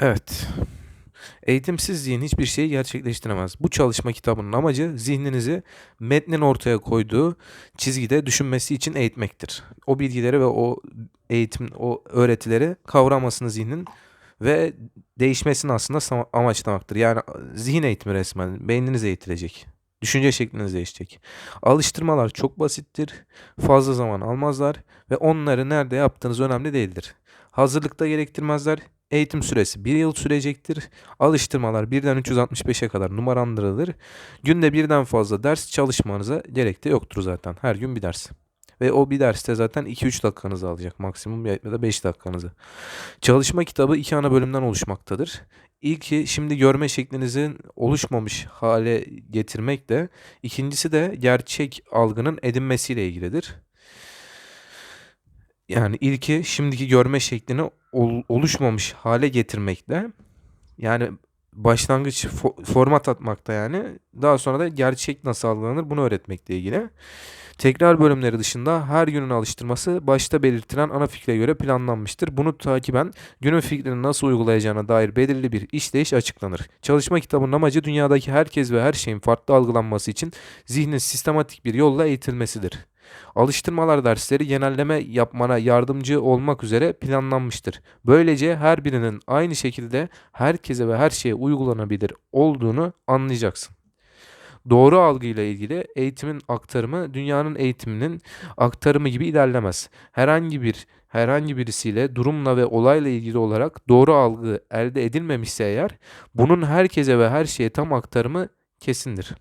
Evet. Eğitimsiz zihin hiçbir şeyi gerçekleştiremez. Bu çalışma kitabının amacı zihninizi metnin ortaya koyduğu çizgide düşünmesi için eğitmektir. O bilgileri ve o eğitim, o öğretileri kavramasını zihnin ve değişmesini aslında amaçlamaktır. Yani zihin eğitimi resmen. Beyniniz eğitilecek. Düşünce şekliniz değişecek. Alıştırmalar çok basittir. Fazla zaman almazlar ve onları nerede yaptığınız önemli değildir. Hazırlıkta gerektirmezler. Eğitim süresi 1 yıl sürecektir. Alıştırmalar 1'den 365'e kadar numarandırılır. Günde birden fazla ders çalışmanıza gerek de yoktur zaten. Her gün bir ders. Ve o bir derste zaten 2-3 dakikanızı alacak maksimum ya da 5 dakikanızı. Çalışma kitabı iki ana bölümden oluşmaktadır. İlki şimdi görme şeklinizin oluşmamış hale getirmekle, ikincisi de gerçek algının edinmesiyle ilgilidir. Yani ilki şimdiki görme şeklini ol- oluşmamış hale getirmekle, yani başlangıç fo- format atmakta yani. Daha sonra da gerçek nasıl algılanır bunu öğretmekle ilgili. Tekrar bölümleri dışında her günün alıştırması başta belirtilen ana fikre göre planlanmıştır. Bunu takiben günün fikrini nasıl uygulayacağına dair belirli bir işleyiş açıklanır. Çalışma kitabının amacı dünyadaki herkes ve her şeyin farklı algılanması için zihnin sistematik bir yolla eğitilmesidir. Alıştırmalar dersleri genelleme yapmana yardımcı olmak üzere planlanmıştır. Böylece her birinin aynı şekilde herkese ve her şeye uygulanabilir olduğunu anlayacaksın. Doğru algıyla ilgili eğitimin aktarımı dünyanın eğitiminin aktarımı gibi ilerlemez. Herhangi bir herhangi birisiyle durumla ve olayla ilgili olarak doğru algı elde edilmemişse eğer bunun herkese ve her şeye tam aktarımı kesindir.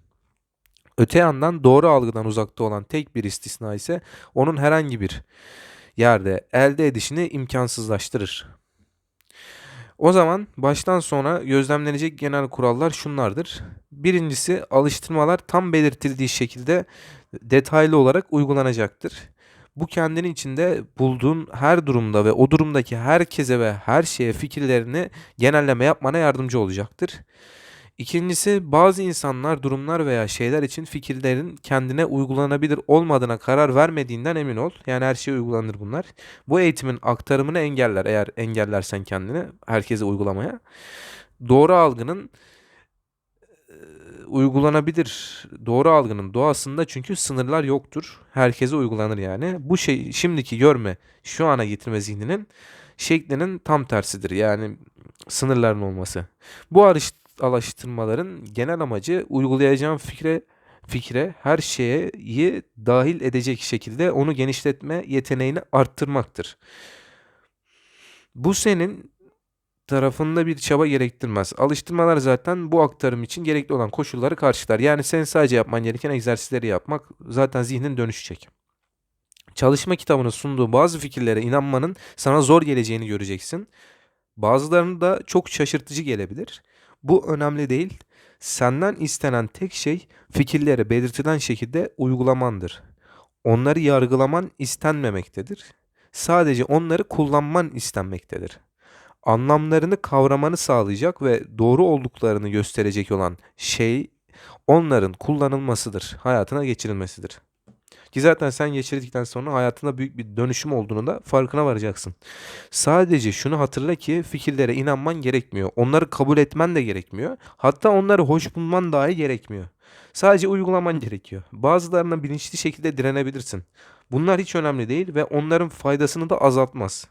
Öte yandan doğru algıdan uzakta olan tek bir istisna ise onun herhangi bir yerde elde edişini imkansızlaştırır. O zaman baştan sona gözlemlenecek genel kurallar şunlardır. Birincisi alıştırmalar tam belirtildiği şekilde detaylı olarak uygulanacaktır. Bu kendini içinde bulduğun her durumda ve o durumdaki herkese ve her şeye fikirlerini genelleme yapmana yardımcı olacaktır. İkincisi bazı insanlar, durumlar veya şeyler için fikirlerin kendine uygulanabilir olmadığına karar vermediğinden emin ol. Yani her şeye uygulanır bunlar. Bu eğitimin aktarımını engeller eğer engellersen kendini herkese uygulamaya. Doğru algının uygulanabilir doğru algının doğasında çünkü sınırlar yoktur. Herkese uygulanır yani. Bu şey şimdiki görme, şu ana getirme zihninin şeklinin tam tersidir. Yani sınırların olması. Bu arış- alıştırmaların genel amacı uygulayacağın fikre fikre her şeyi dahil edecek şekilde onu genişletme yeteneğini arttırmaktır. Bu senin tarafında bir çaba gerektirmez. Alıştırmalar zaten bu aktarım için gerekli olan koşulları karşılar. Yani sen sadece yapman gereken egzersizleri yapmak zaten zihnin dönüşecek. Çalışma kitabının sunduğu bazı fikirlere inanmanın sana zor geleceğini göreceksin. Bazılarını da çok şaşırtıcı gelebilir. Bu önemli değil. Senden istenen tek şey fikirleri belirtilen şekilde uygulamandır. Onları yargılaman istenmemektedir. Sadece onları kullanman istenmektedir. Anlamlarını kavramanı sağlayacak ve doğru olduklarını gösterecek olan şey onların kullanılmasıdır, hayatına geçirilmesidir. Ki zaten sen geçirdikten sonra hayatında büyük bir dönüşüm olduğunu da farkına varacaksın. Sadece şunu hatırla ki fikirlere inanman gerekmiyor. Onları kabul etmen de gerekmiyor. Hatta onları hoş bulman dahi gerekmiyor. Sadece uygulaman gerekiyor. Bazılarına bilinçli şekilde direnebilirsin. Bunlar hiç önemli değil ve onların faydasını da azaltmaz.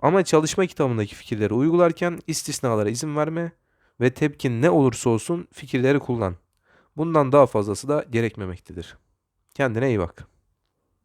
Ama çalışma kitabındaki fikirleri uygularken istisnalara izin verme ve tepkin ne olursa olsun fikirleri kullan. Bundan daha fazlası da gerekmemektedir. Kendine iyi bak.